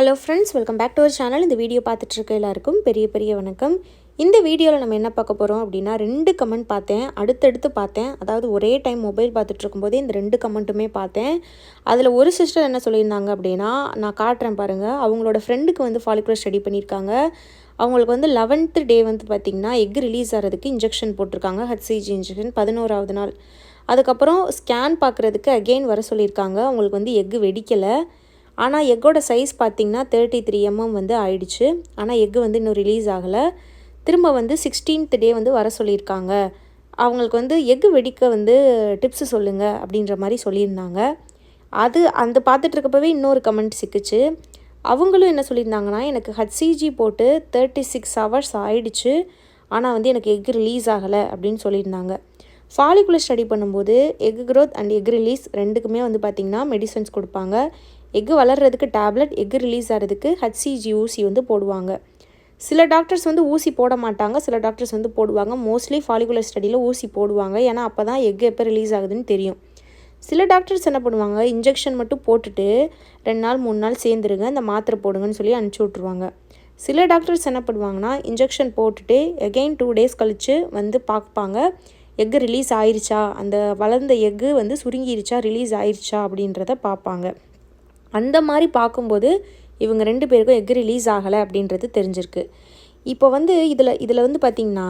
Hello friends welcome back to our channel இந்த video பார்த்துட்ருக்க எல்லாருக்கும் பெரிய பெரிய வணக்கம். இந்த வீடியோவில் நம்ம என்ன பார்க்க போகிறோம் அப்படின்னா ரெண்டு கமெண்ட் பார்த்தேன். அடுத்தடுத்து பார்த்தேன். அதாவது ஒரே டைம் மொபைல் பார்த்துட்டு இருக்கும்போதே இந்த ரெண்டு கமெண்ட்டுமே பார்த்தேன். அதில் ஒரு சிஸ்டர் என்ன சொல்லியிருந்தாங்க அப்படின்னா நான் காட்டுறேன் பாருங்கள் அவங்களோட ஃப்ரெண்டுக்கு வந்து ஃபாலிகுலர் ஸ்டடி பண்ணியிருக்காங்க. அவங்களுக்கு வந்து லெவன்த்து டே வந்து பார்த்திங்கன்னா எக் ரிலீஸ் ஆகிறதுக்கு இன்ஜெக்ஷன் போட்டிருக்காங்க. ஹச்சிஜி இன்ஜெக்ஷன் பதினோராவது நாள். அதுக்கப்புறம் ஸ்கேன் பார்க்குறதுக்கு அகெயின் வர சொல்லியிருக்காங்க. அவங்களுக்கு வந்து எக்கு வெடிக்கலை. ஆனால் எக்கோட சைஸ் பார்த்திங்கன்னா தேர்ட்டி த்ரீ எம்எம் வந்து ஆயிடுச்சு. ஆனால் எக்கு வந்து இன்னும் ரிலீஸ் ஆகலை. திரும்ப வந்து சிக்ஸ்டீன்த் டே வந்து வர சொல்லியிருக்காங்க. அவங்களுக்கு வந்து எக்கு வெடிக்க வந்து டிப்ஸு சொல்லுங்கள் அப்படின்ற மாதிரி சொல்லியிருந்தாங்க. அது அந்த பார்த்துட்ருக்கப்பவே இன்னொரு கமெண்ட் சிக்கிச்சு. அவங்களும் என்ன சொல்லியிருந்தாங்கன்னா எனக்கு ஹச்சிஜி போட்டு தேர்ட்டி சிக்ஸ் ஹவர்ஸ் ஆயிடுச்சு. ஆனால் வந்து எனக்கு எக் ரிலீஸ் ஆகலை அப்படின்னு சொல்லியிருந்தாங்க. ஃபாலிகுலர் ஸ்டடி பண்ணும்போது egg growth and egg release ரெண்டுக்குமே வந்து பார்த்திங்கன்னா மெடிசன்ஸ் கொடுப்பாங்க. எக்கு வளர்கிறதுக்கு டேப்லெட் எக்கு ரிலீஸ் ஆகிறதுக்கு ஹச்சிஜி ஊசி வந்து போடுவாங்க. சில டாக்டர்ஸ் வந்து ஊசி போட மாட்டாங்க. சில டாக்டர்ஸ் வந்து போடுவாங்க. மோஸ்ட்லி ஃபாலிகுலர் ஸ்டடியில் ஊசி போடுவாங்க. ஏன்னா அப்போ தான் எக் எப்போ ரிலீஸ் ஆகுதுன்னு தெரியும். சில டாக்டர்ஸ் என்ன பண்ணுவாங்க? இன்ஜெக்ஷன் மட்டும் போட்டுட்டு ரெண்டு நாள் மூணு நாள் சேர்ந்துருங்க. இந்த மாத்திரை போடுங்கன்னு சொல்லி அனுப்பிச்சி விட்ருவாங்க சில டாக்டர்ஸ் என்ன பண்ணுவாங்கன்னா இன்ஜெக்ஷன் போட்டுட்டு எகெயின் டூ டேஸ் கழித்து வந்து பார்ப்பாங்க. எக்கு ரிலீஸ் ஆயிருச்சா? அந்த வளர்ந்த எக்கு வந்து சுருங்கிருச்சா? ரிலீஸ் ஆயிருச்சா? அப்படின்றத பார்ப்பாங்க. அந்த மாதிரி பார்க்கும்போது இவங்க ரெண்டு பேருக்கும் எக் ரிலீஸ் ஆகலை அப்படின்றது தெரிஞ்சிருக்கு. இப்போ வந்து இதில் இதில் வந்து பார்த்திங்கன்னா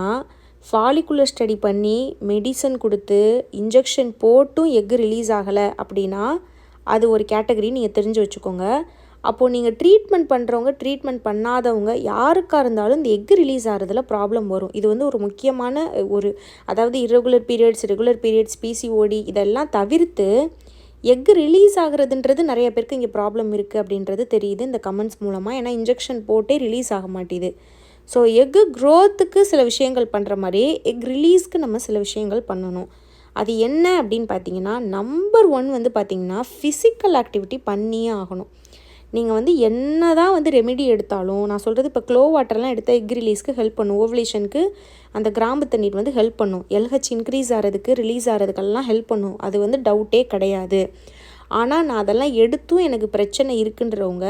ஃபாலிகுலர் ஸ்டடி பண்ணி மெடிசன் கொடுத்து இன்ஜெக்ஷன் போட்டும் எக் ரிலீஸ் ஆகலை அப்படின்னா அது ஒரு கேட்டகரி நீங்கள் தெரிஞ்சு வச்சுக்கோங்க. அப்போது நீங்கள் ட்ரீட்மெண்ட் பண்ணுறவங்க ட்ரீட்மெண்ட் பண்ணாதவங்க யாருக்காக இருந்தாலும் இந்த எக் ரிலீஸ் ஆகிறதுல ப்ராப்ளம் வரும். இது வந்து ஒரு முக்கியமான ஒரு அதாவது regular periods regular periods PCOD இதெல்லாம் தவிர்த்து எக் ரிலீஸ் ஆகுறதுன்றது நிறைய பேருக்கு இங்கே ப்ராப்ளம் இருக்குது அப்படின்றது தெரியுது இந்த கமெண்ட்ஸ் மூலமாக ஏன்னா இன்ஜெக்ஷன் போட்டே ரிலீஸ் ஆக மாட்டேது. ஸோ எக்கு க்ரோத்துக்கு சில விஷயங்கள் பண்ணுற மாதிரி எக் ரிலீஸ்க்கு நம்ம சில விஷயங்கள் பண்ணணும். அது என்ன அப்படின்னு பார்த்தீங்கன்னா நம்பர் ஒன் வந்து பார்த்திங்கன்னா ஃபிசிக்கல் ஆக்டிவிட்டி பண்ணியே ஆகணும். நீங்கள் வந்து என்ன தான் வந்து ரெமெடி எடுத்தாலும் நான் சொல்கிறது இப்போ க்ளோ வாட்டர்லாம் எடுத்தால் எக் ரிலீஸ்க்கு ஹெல்ப் பண்ணும். ஓவலேஷனுக்கு அந்த கிராம்பு தண்ணீர் வந்து ஹெல்ப் பண்ணும். எல்ஹெச் இன்க்ரீஸ் ஆகிறதுக்கு ரிலீஸ் ஆகிறதுக்கெல்லாம் ஹெல்ப் பண்ணும். அது வந்து டவுட்டே கிடையாது. ஆனால் நான் அதெல்லாம் எடுத்தும் எனக்கு பிரச்சனை இருக்குன்றவங்க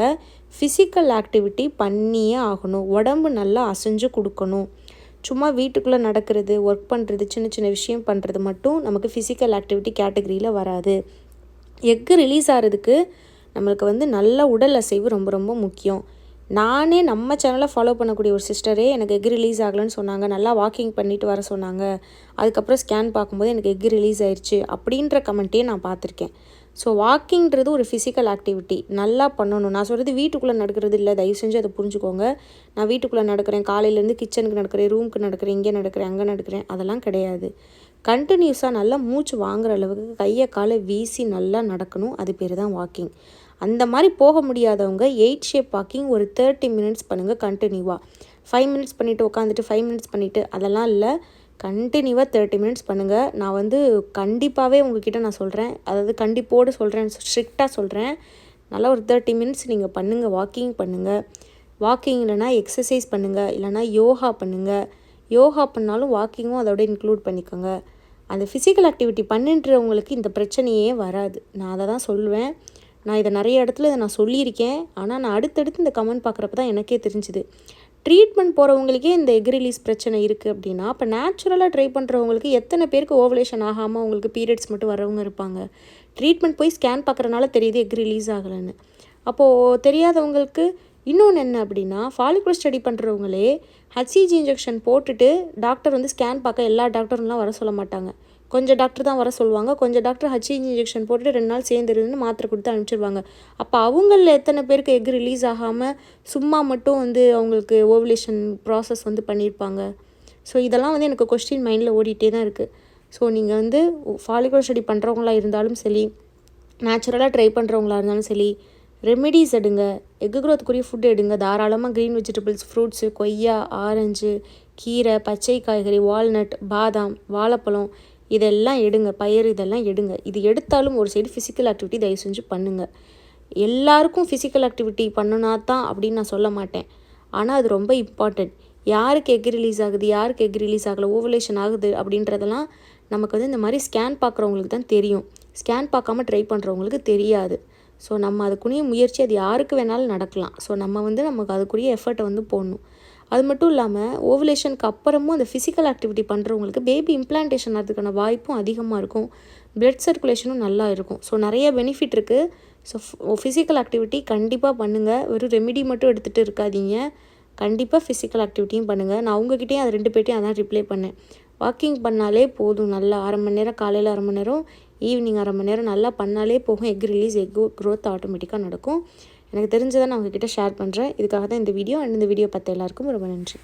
ஃபிசிக்கல் ஆக்டிவிட்டி பண்ணியே ஆகணும். உடம்பு நல்லா அசைஞ்சு கொடுக்கணும். சும்மா வீட்டுக்குள்ளே நடக்கிறது ஒர்க் பண்ணுறது சின்ன சின்ன விஷயம் பண்ணுறது மட்டும் நமக்கு ஃபிசிக்கல் ஆக்டிவிட்டி கேட்டகரியில் வராது. எக்கு ரிலீஸ் ஆகிறதுக்கு நம்மளுக்கு வந்து நல்ல உடல் அசைவு ரொம்ப ரொம்ப முக்கியம். நானே நம்ம சேனலை ஃபாலோ பண்ணக்கூடிய ஒரு சிஸ்டரே எனக்கு எக் ரிலீஸ் ஆகலைன்னு சொன்னாங்க. நல்லா வாக்கிங் பண்ணிட்டு வர சொன்னாங்க. அதுக்கப்புறம் ஸ்கேன் பார்க்கும்போது எனக்கு எக் ரிலீஸ் ஆயிடுச்சு அப்படின்ற கமெண்ட்டே நான் பார்த்துருக்கேன். ஸோ வாக்கிங்கிறது ஒரு ஃபிசிக்கல் ஆக்டிவிட்டி நல்லா பண்ணணும். நான் சொல்கிறது வீட்டுக்குள்ளே நடக்கிறது இல்லை. தயவு செஞ்சு அதை புரிஞ்சுக்கோங்க. நான் வீட்டுக்குள்ளே நடக்கிறேன். காலையிலேருந்து கிச்சனுக்கு நடக்கிறேன் ரூமுக்கு நடக்கிறேன் இங்கே நடக்கிறேன் அங்கே நடக்கிறேன். அதெல்லாம் கிடையாது. கண்டினியூஸாக நல்லா மூச்சு வாங்குற அளவுக்கு கையை காலை வீசி நல்லா நடக்கணும். அது பேர் தான் வாக்கிங் அந்த மாதிரி போக முடியாதவங்க எயிட் ஷேப் வாக்கிங் ஒரு தேர்ட்டி மினிட்ஸ் பண்ணுங்கள் கண்டினியூவாக ஃபைவ் மினிட்ஸ் பண்ணிவிட்டு உட்காந்துட்டு ஃபைவ் மினிட்ஸ் பண்ணிவிட்டு அதெல்லாம் இல்லை. கண்டினியூவாக தேர்ட்டி மினிட்ஸ் பண்ணுங்கள் நான் வந்து கண்டிப்பாகவே உங்ககிட்ட நான் சொல்கிறேன் அதாவது கண்டிப்போடு சொல்கிறேன் ஸ்ட்ரிக்டாக சொல்கிறேன் நல்லா ஒரு தேர்ட்டி மினிட்ஸ் நீங்கள் பண்ணுங்கள் வாக்கிங் பண்ணுங்கள் வாக்கிங் இல்லைனா எக்ஸசைஸ் பண்ணுங்கள் இல்லைனா யோகா பண்ணுங்கள் யோகா பண்ணாலும் வாக்கிங்கும் அதோட இன்க்ளூட் பண்ணிக்கோங்க. அந்த ஃபிசிக்கல் ஆக்டிவிட்டி பண்ணின்றவங்களுக்கு இந்த பிரச்சனையே வராது. நான் அதை தான் சொல்லுவேன் நான் இதை நிறைய இடத்துல இதை நான் சொல்லியிருக்கேன். ஆனால் நான் அடுத்தடுத்து இந்த கமெண்ட் பார்க்குறப்ப தான் எனக்கே தெரிஞ்சுது. ட்ரீட்மெண்ட் போகிறவங்களுக்கே இந்த எக் ரிலீஸ் பிரச்சனை இருக்குது அப்படின்னா அப்போ நேச்சுரலாக ட்ரை பண்ணுறவங்களுக்கு எத்தனை பேருக்கு ஓவலேஷன் ஆகாமல் உங்களுக்கு பீரியட்ஸ் மட்டும் வரவங்க இருப்பாங்க? ட்ரீட்மெண்ட் போய் ஸ்கேன் பார்க்குறனால தெரியுது எக் ரிலீஸ் ஆகலைன்னு. அப்போது தெரியாதவங்களுக்கு இன்னொன்று என்ன அப்படின்னா ஃபாலிகுலர் ஸ்டடி பண்ணுறவங்களே ஹச்சிஜி இன்ஜெக்ஷன் போட்டுட்டு டாக்டர் வந்து ஸ்கேன் பார்க்க எல்லா டாக்டர்லாம் வர சொல்ல மாட்டாங்க. கொஞ்சம் டாக்டர் தான் வர சொல்லுவாங்க. கொஞ்சம் டாக்டர் ஹச்இஜி இன்ஜெக்ஷன் போட்டுட்டு ரெண்டு நாள் சேர்ந்துருன்னு மாத்திரை கொடுத்து அனுப்பிச்சிடுவாங்க அப்போ அவங்களில் எத்தனை பேருக்கு எக் ரிலீஸ் ஆகாமல் சும்மா மட்டும் வந்து அவங்களுக்கு ஓவலேஷன் ப்ராசஸ் வந்து பண்ணியிருப்பாங்க? ஸோ இதெல்லாம் வந்து எனக்கு கொஸ்டின் மைண்டில் ஓடிட்டே தான் இருக்குது ஸோ நீங்கள் வந்து ஃபாலிகுலர் ஸ்டடி பண்ணுறவங்களா இருந்தாலும் சரி நேச்சுரலாக ட்ரை பண்ணுறவங்களா இருந்தாலும் சரி ரெமெடிஸ் எடுங்க. எக் க்ரோத்துக்குரிய ஃபுட் எடுங்க. தாராளமாக க்ரீன் வெஜிடபிள்ஸ் ஃப்ரூட்ஸு கொய்யா ஆரஞ்சு கீரை பச்சை காய்கறி வால்நட் பாதாம் வாழைப்பழம் இதெல்லாம் எடுங்க. பயிர் இதெல்லாம் எடுங்க. இது எடுத்தாலும் ஒரு சைடு ஃபிசிக்கல் ஆக்டிவிட்டி தயவு செஞ்சு பண்ணுங்கள் எல்லாருக்கும் ஃபிசிக்கல் ஆக்டிவிட்டி பண்ணுனா தான் அப்படின்னு நான் சொல்ல மாட்டேன். ஆனால் அது ரொம்ப இம்பார்ட்டண்ட் யாருக்கு எக் ரிலீஸ் ஆகுது யாருக்கு எக் ரிலீஸ் ஆகலை ஓவலேஷன் ஆகுது அப்படின்றதெல்லாம் நமக்கு வந்து இந்த மாதிரி ஸ்கேன் பார்க்குறவங்களுக்கு தான் தெரியும். ஸ்கேன் பார்க்காம ட்ரை பண்ணுறவங்களுக்கு தெரியாது. ஸோ நம்ம அதுக்குரிய முயற்சி அது யாருக்கு வேணாலும் நடக்கலாம். ஸோ நம்ம வந்து நமக்கு அதுக்குரிய எஃபர்ட்டை வந்து போடணும். அது மட்டும் இல்லாமல் ஓவலேஷனுக்கு அப்புறமும் அந்த ஃபிசிக்கல் ஆக்டிவிட்டி பண்ணுறவங்களுக்கு பேபி இம்ப்ளான்டேஷன் ஆகிறதுக்கான வாய்ப்பும் அதிகமாக இருக்கும். பிளட் சர்க்குலேஷனும் நல்லா இருக்கும். ஸோ நிறைய பெனிஃபிட் இருக்குது ஸோ ஃபிசிக்கல் ஆக்டிவிட்டி கண்டிப்பாக பண்ணுங்கள் வெறும் ரெமிடி மட்டும் எடுத்துகிட்டு இருக்காதீங்க. கண்டிப்பாக ஃபிசிக்கல் ஆக்டிவிட்டியும் பண்ணுங்கள் நான் உங்ககிட்டயும் அது ரெண்டு பேர்ட்டையும் அதான் ரிப்ளை பண்ணேன். வாக்கிங் பண்ணாலே போதும். நல்லா அரை மணி நேரம் காலையில் அரை மணி நேரம் ஈவினிங் அரை மணி நேரம் நல்லா பண்ணாலே போகும். எக் ரிலீஸ் எக் க்ரோத் ஆட்டோமேட்டிக்காக நடக்கும். எனக்கு தெரிஞ்சதை நான் உங்ககிட்ட ஷேர் பண்ணுறேன் இதுக்காக தான் இந்த வீடியோ அண்ட் இந்த வீடியோ பார்த்த எல்லாருக்கும் ரொம்ப நன்றி.